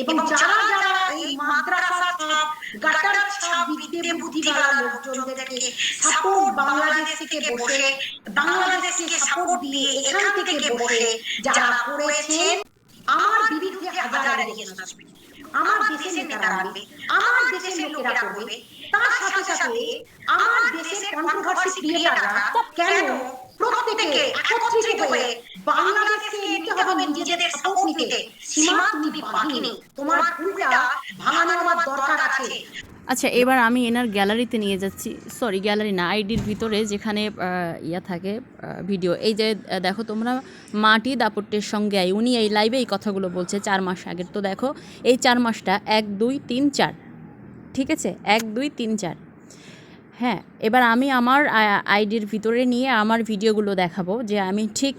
এবং যারা যারা এই মাদ্রাসা ছাপ গাটার ছাপ বিদ্যে বুদ্ধিওয়ালা লোকজনদেরকে সাপোর্ট বাংলাদেশ থেকে বসে বাংলাদেশকে সাপোর্ট দিয়ে এখান থেকে বসে যারা করেছেন আমার বিরুদ্ধে হাজার আসবে। আমার দেশের নেতারা আনবে আমার দেশের লোকেরা করবে। তার সাথে সাথে আমার দেশের কন্ট্রোভার্সি ক্রিয়েটাররা কেন প্রত্যেকে একত্রিত হয়ে বাংলাদেশকে নিতে হবে নিজেদের সাপোর্ট নিতে? সীমা তুমি বাকি নেই তোমার ভুলটা ভাঙানো আমার দরকার আছে। আচ্ছা এবার আমি এনার গ্যালারিতে নিয়ে যাচ্ছি। সরি গ্যালারি না আইডির ভিতরে যেখানে ইয়া থাকে ভিডিও। এই যে দেখো তোমরা মাটি দাপট্যের সঙ্গে আই উনি এই লাইভে এই কথাগুলো বলছে চার মাস আগের। তো দেখো এই চার মাসটা এক দুই তিন চার। ঠিক আছে? এক দুই তিন চার। হ্যাঁ এবার আমি আমার আইডির ভিতরে নিয়ে আমার ভিডিওগুলো দেখাবো যে আমি ঠিক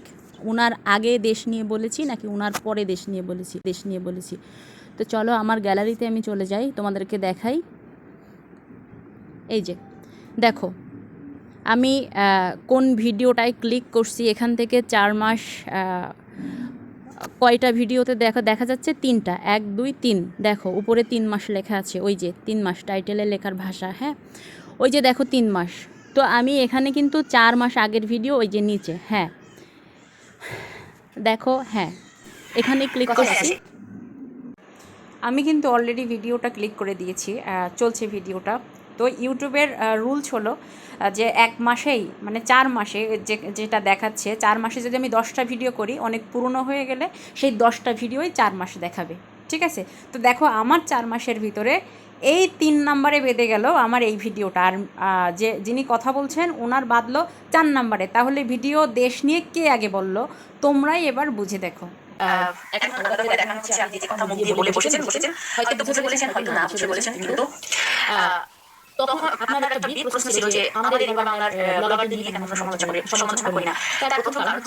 উনার আগে দেশ নিয়ে বলেছি নাকি ওনার পরে দেশ নিয়ে বলেছি, দেশ নিয়ে বলেছি। তো চলো আমার গ্যালারিতে আমি চলে যাই, তোমাদেরকে দেখাই। এই যে, দেখো, আমি কোন ভিডিওটায় ক্লিক করছি, এখান থেকে চার মাস কয়টা ভিডিওতে দেখা দেখা যাচ্ছে তিনটা, এক, দুই, তিন। দেখো, উপরে তিন মাস লেখা আছে, ওই যে, তিন মাস, টাইটেলে লেখার ভাষা হ্যাঁ? ওই যে দেখো তিন মাস। তো আমি এখানে কিন্তু চার মাস আগের ভিডিও, ওই যে নিচে হ্যাঁ? দেখো হ্যাঁ। এখানে ক্লিক করছি। আমি কিন্তু অলরেডি ভিডিওটা ক্লিক করে দিয়েছি চলছে ভিডিওটা তো ইউটিউবের রুলস হলো যে এক মাসেই মানে চার মাসে যে যেটা দেখাচ্ছে চার মাসে যদি আমি দশটা ভিডিও করি অনেক পুরনো হয়ে গেলে সেই দশটা ভিডিওই চার মাসে দেখাবে। ঠিক আছে? তো দেখো, আমার চার মাসের ভিতরে এই তিন নাম্বারে বেঁধে গেল আমার এই ভিডিওটা। আর যে, যিনি কথা বলছেন ওনার বাদলো চার নাম্বারে। তাহলে ভিডিও দেশ নিয়ে কে আগে বলল? তোমরাই এবার বুঝে দেখো। কথা তখন আপনার একটা প্রশ্ন ছিল যে আমাদের বাংলার কেন সমালোচনা করি না। তার প্রথম কারণ